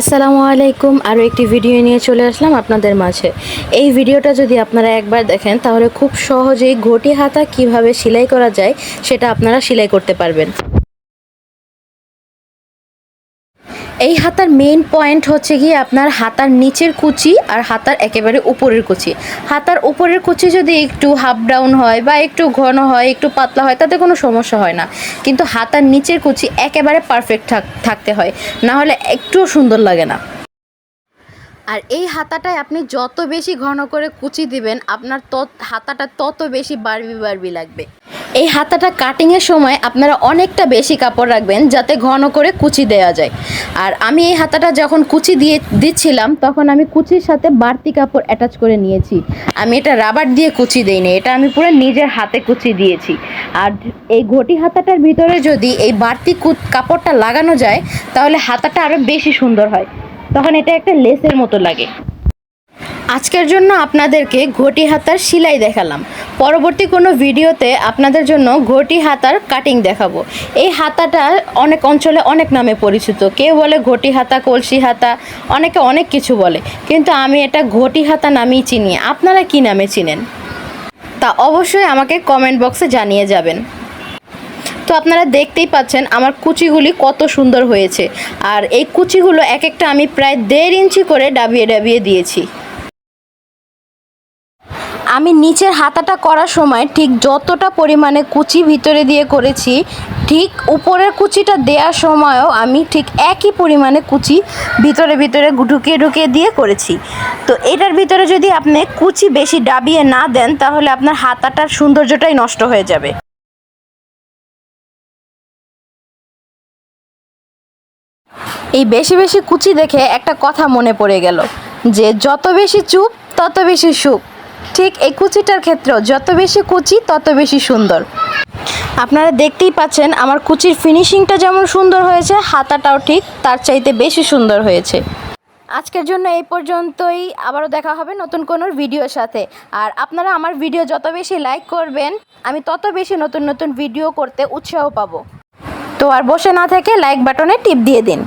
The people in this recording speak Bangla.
আসসালামু আলাইকুম। আরও একটি ভিডিও নিয়ে চলে আসলাম আপনাদের মাঝে। এই ভিডিওটা যদি আপনারা একবার দেখেন, তাহলে খুব সহজেই ঘটি হাতা কীভাবে সেলাই করা যায়, সেটা আপনারা সেলাই করতে পারবেন। এই হাতার মেন পয়েন্ট হচ্ছে গিয়ে আপনার হাতার নিচের কুচি আর হাতার একেবারে উপরের কুচি। হাতার উপরের কুচি যদি একটু হাফ ডাউন হয় বা একটু ঘন হয়, একটু পাতলা হয়, তাতে কোনো সমস্যা হয় না। কিন্তু হাতার নিচের কুচি একেবারে পারফেক্ট থাকতে হয়। না হলে একটুও সুন্দর লাগে না। আর এই হাতাটায় আপনি যত বেশি ঘন করে কুচি দিবেন, আপনার তত, হাতাটা তত বেশি বারবি বারবি লাগবে। এই হাতাটা কাটিংয়ের সময় আপনারা অনেকটা বেশি কাপড় রাখবেন যাতে ঘন করে কুচি দেওয়া যায়। আর আমি এই হাতাটা যখন কুচি দিয়ে দিচ্ছিলাম, তখন আমি কুচির সাথে বাড়তি কাপড় অ্যাটাচ করে নিয়েছি। আমি এটা রাবার দিয়ে কুচি দিইনি, এটা আমি পুরো নিজের হাতে কুচি দিয়েছি। আর এই ঘটি হাতাটার ভিতরে যদি এই বাড়তি কাপড়টা লাগানো যায়, তাহলে হাতাটা আরও বেশি সুন্দর হয়। তখন এটা একটা লেসের মতো লাগে। আজকের জন্য আপনাদেরকে ঘটি হাতার সেলাই দেখালাম। পরবর্তী কোনো ভিডিওতে আপনাদের জন্য ঘটি হাতার কাটিং দেখাবো। এই হাতাটা অনেক অঞ্চলে অনেক নামে পরিচিত। কেউ বলে ঘটি হাতা কলসি হাতা অনেকে অনেক কিছু বলে। কিন্তু আমি এটা ঘটি হাতা নামেই চিনি। আপনারা কি নামে চিনেন? তা অবশ্যই আমাকে কমেন্ট বক্সে জানিয়ে যাবেন। তো আপনারা দেখতেই পাচ্ছেন আমার কুচিগুলি কত সুন্দর হয়েছে। আর এই কুচিগুলো এক একটা আমি প্রায় দেড় ইঞ্চি করে ডাবিয়ে ডাবিয়ে দিয়েছি। আমি নিচের হাতাটা করার সময় ঠিক যতটা পরিমাণে কুচি ভিতরে দিয়ে করেছি, ঠিক উপরের কুচিটা দেওয়ার সময়ও আমি ঠিক একই পরিমাণে কুচি ভিতরে ভিতরে ঢুকিয়ে ঢুকিয়ে দিয়ে করেছি। তো এটার ভিতরে যদি আপনি কুচি বেশি ডাবিয়ে না দেন, তাহলে আপনার হাতাটার সৌন্দর্যটাই নষ্ট হয়ে যাবে। এই বেশি বেশি কুচি দেখে একটা কথা মনে পড়ে গেল যে, যত বেশি চুপ, তত বেশি সুখ। ঠিক এই কুচিটার ক্ষেত্রেও যত বেশি কুচি, তত বেশি সুন্দর। আপনারা দেখতেই পাচ্ছেন আমার কুচির ফিনিশিংটা যেমন সুন্দর হয়েছে, হাতাটাও ঠিক, তার চাইতে বেশি সুন্দর হয়েছে। আজকের জন্য এই পর্যন্তই, আবারও দেখা হবে নতুন কোনো ভিডিওর সাথে। আর আপনারা আমার ভিডিও যত বেশি লাইক করবেন, আমি তত বেশি নতুন নতুন ভিডিও করতে উৎসাহ পাবো। তো আর বসে না থেকে লাইক বাটনে টিপ দিয়ে দিন।